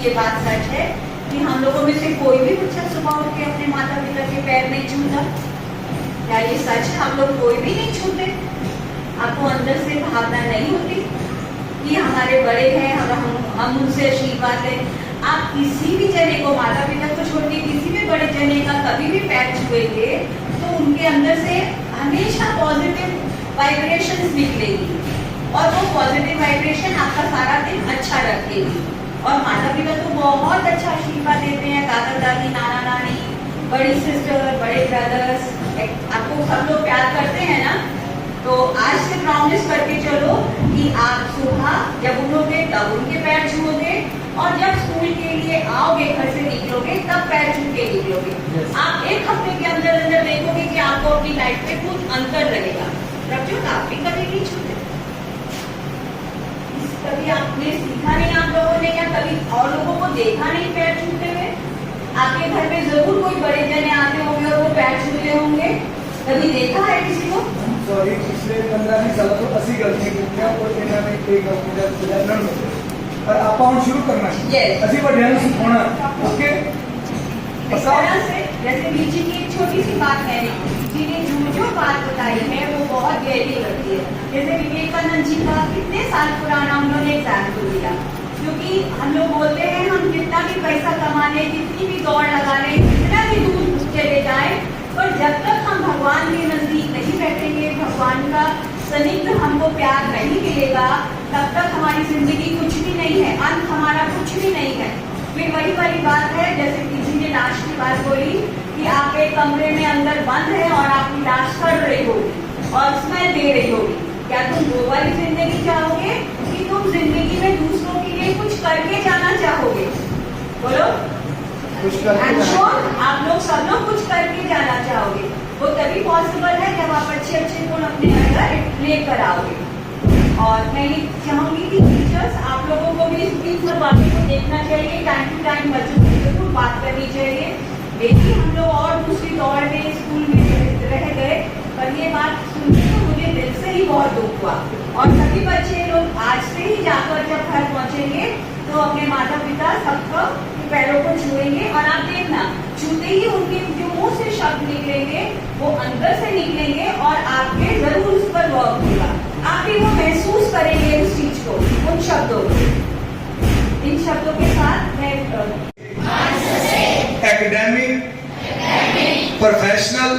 हम लोगों में से कोई भी बच्चा सुबह उठ के अपने माता पिता के पैर नहीं छूता। क्या ये सच है? हम लोग कोई भी नहीं छूते। आपको अंदर से भावना नहीं होती कि हमारे बड़े हैं हम हम, हम उनसे आशीर्वाद लें। आप किसी भी जने को माता पिता को छोड़ के किसी भी बड़े जने का कभी भी पैर छुएँगे तो उनके अंदर से हमेशा पॉजिटिव वाइब्रेशंस निकलेगी। और वो पॉजिटिव वाइब्रेशन आपका सारा दिन अच्छा रखेगी। और माता पिता तो बहुत अच्छा आशीर्वाद देते हैं दादा दादी नाना नानी बड़ी सिस्टर बड़े ब्रदर्स आपको सब लोग प्यार करते हैं ना? तो आज से प्रॉमिस करके चलो कि आप सुबह जब उठोगे तब उनके पैर छुओगे और जब स्कूल के लिए आओगे घर से निकलोगे तब पैर छू के निकलोगे। Yes. आप एक हफ़्ते के अंदर अंदर देखोगे कि आपको अपनी लाइफ में कुछ अंतर रहेगा रखो आप भी कभी नहीं छूते कभी आपने सीखा नहीं आप या कभी और लोगों को देखा नहीं पैर छूते हुए? आपके घर पे ज़रूर कोई बड़े जने आते होंगे और वो पैर छूते होंगे? कभी देखा है किसी को? सॉरी पिछले पंद्रह सालों गलती और शुरू करना पर ध्यान होना ओके? से जैसे की एक छोटी सी बात जिन्हें जो जो बात बताई है वो बहुत गहरी लगती है। जैसे विवेकानंद जी का कितने साल पुराना उन्होंने एग्ज़ाम्पल दिया। क्योंकि हम लोग बोलते हैं, हम कितना भी पैसा कमा लें भी दौड़ लगा लें कितना भी दूर चले जाएँ, पर जब तक हम भगवान के नज़दीक नहीं बैठेंगे, भगवान का सनिग्ध हमको प्यार नहीं मिलेगा, तब तक हमारी ज़िंदगी कुछ भी नहीं है, अंत हमारा कुछ भी नहीं है। फिर वही वाली बात है, जैसे किसी ने लाश की बात बोली, कि आप एक कमरे में अंदर बंद है और आपकी लाश सड़ रही होगी, और स्मेल दे रही होगी। क्या तुम वो वाली ज़िंदगी चाहोगे, कि तुम ज़िंदगी में दूसरों कुछ करके जाना चाहोगे? बोलो। कुछ करके आप लोग सब लोग कुछ करके जाना चाहोगे। वो तभी पॉसिबल है जब आप अच्छे अच्छे गुण अपने अंदर लेकर आओगे। और मैं ये चाहूँगी कि टीचर्स आप लोगों को भी इन सब बातों को देखना चाहिए टाइम टू टाइम बच्चों से ज़रूर बात करनी चाहिए। देखिए हम लोग और दूसरी दौड़ में स्कूल में रह गए पर ये बात सुनकर तो मुझे दिल से ही बहुत दुख हुआ। और सभी बच्चे लोग आज से ही जाकर जब घर पहुँचेंगे तो अपने माता पिता सबको पैरों को छुएँगे। और आप देखना छूते ही उनके जो मुँह से शब्द निकलेंगे वो अंदर से निकलेंगे और आपके ज़रूर उस पर वर्क होगा। आप भी वो महसूस करेंगे उस चीज़ को उन शब्दों को। इन शब्दों के साथ मैं uh, academic, professional,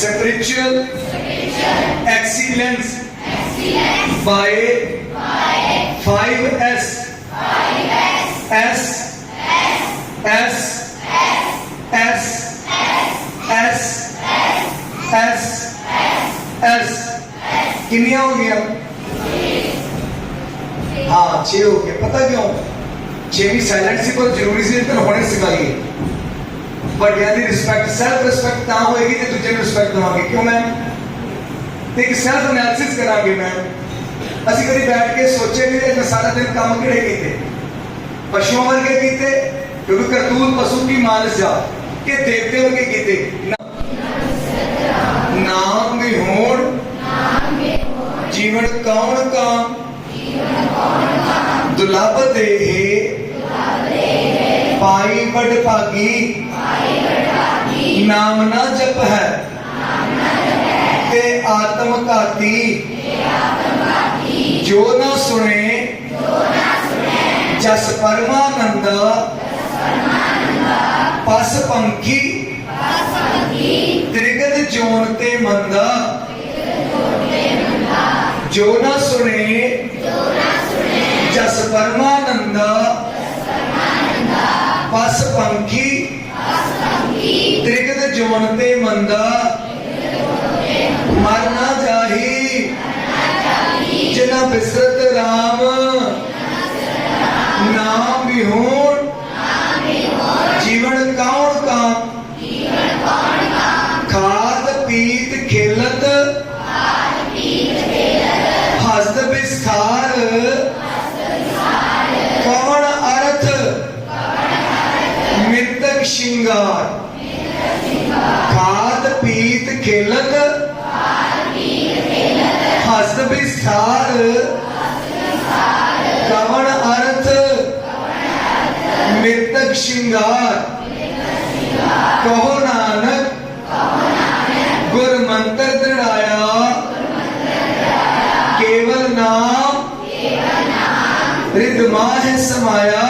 spiritual, by five S S S S S S S किनिया हो गया हाँ छे हो गया पता क्यों? छे भी साइलेंट सी पर ज़रूरी सी इतना होने सिखाई है बट यानी रिस्पेक्ट सेल्फ रिस्पेक्ट ना होएगी तो दूसरे रिस्पेक्ट ना होगी क्यों मैम ਤੇ ਇੱਕ ਸੈਲਫ ਐਨਾਲਿਸਿਸ ਕਰਾਂਗੇ ਮੈਮ ਅਸੀਂ ਕਦੀ ਬੈਠ ਕੇ ਸੋਚੇ ਵੀ ਕਿ ਸਾਰਾ ਦਿਨ ਕੰਮ ਕਿਹੜੇ ਕੀਤੇ ਪਸ਼ੂਆਂ ਵਰਗੇ ਕੀਤੇ ਕਿਉਂਕਿ ਕਰਤੂਤ ਪਸ਼ੂ ਕੀ ਮਾਨਸ ਜਾ ਕਿ ਦੇਵਤੇ ਵਰਗੇ ਕੀਤੇ ਨਾਮ ਵੀ ਹੋਣ ਜੀਵਨ ਕੌਣ ਕਾਮ ਦੁਲਭ ਦੇਹ ਪਾਈ ਵਡ ਭਾਗੀ ਨਾਮ ਨਾ ਜਪ ਹੈ ਤੇ ਆਤਮ ਘਾਤੀ। ਜੋ ਨਾ ਸੁਣੇ, ਜਸ ਪਰਮਾਨੰਦ। ਪਸ ਪੰਖੀ ਤ੍ਰਿਗਤ ਜੋਨ ਤੇ ਮੰਦਾ। ਜੋ ਨਾ ਸੁਣੇ, ਜਸ ਪਰਮਾਨੰਦ। ਪਸ ਪੰਖੀ ਤ੍ਰਿਗਤ ਜੋਨ ਤੇ ਮੰਦਾ। ਮਰ ਨਾ ਜਾਹੀ ਜਿਨਾ ਬਿਸਰਤ ਰਾਮ, ਨਾਮ ਵਿਹੋਣ। ਜੀਵਨ ਕੌਣ ਕਾਮ। ਖਾਦ ਪੀਤ ਖੇਲਤ। ਹਸਤ ਵਿਸਥਾਰ। ਕਵਣ ਅਰਥ? ਮਿਤਕ ਸ਼ਿੰਗਾਰ। ਹਸਤ ਕਵਣ ਅਰਥ ਮਿਤਕ ਸ਼ਿੰਗਾਰ। ਕਹੋ ਨਾਨਕ ਗੁਰ ਮੰਤਰ ਦ੍ਰਿੜਾਇਆ। ਕੇਵਲ ਨਾਮ ਰਿਦ ਮਾਹਿ ਸਮਾਇਆ।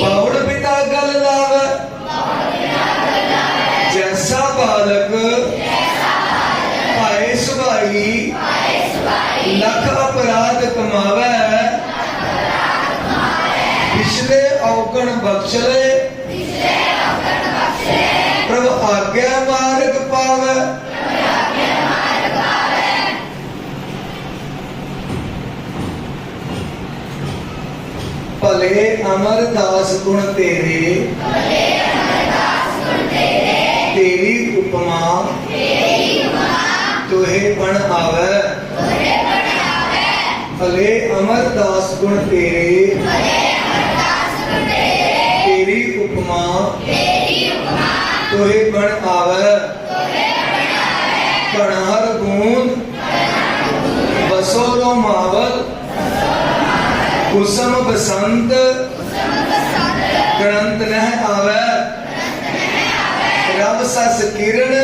ਬਹੁ ਭੰਤੀ ਪਿਤਾ ਗੱਲ ਲਾਵੈ। ਜੈਸਾ ਬਾਲਕ ਭਾਏ ਸੁਭਾਈ ਲੱਖ ਅਪਰਾਧ ਕਮਾਵੈ। ਪਿਛਲੇ ਔਕਣ ਬਖਸ਼ ਭਲੇ ਅਮਰਦਾਸ ਗੁਣ ਤੇਰੇ ਤੇਰੀ ਉਪਮਾ ਤੋਹੇ ਬਣ ਆਵੈ ਭਲੇ ਅਮਰਦਾਸ ਗੁਣ ਤੇਰੇ ਤੇਰੀ ਉਪਮਾ ਤੋਹੇ ਬਣ ਆਵੈ ਕਣ ਹਰ ਗੂੰਦ ਬਸੋ ਰੋ ਮਾਵਲ ਕੁਸਮ ਬਸੰਤ। ਗਣੰਤ ਨਹਿ ਆਵੈ। ਰਬ ਸਸ ਕਿਰਨ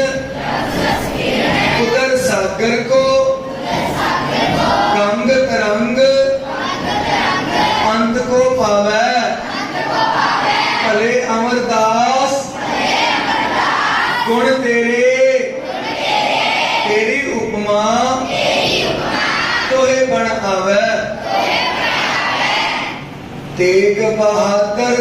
ਉਦਰ ਸਾਗਰ ਕੋ। ਗੰਗ ਤਰੰਗ। ਅੰਤ ਕੋ ਪਾਵੈ। ਭਲੇ ਅਮਰਦਾਸ।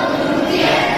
Yeah.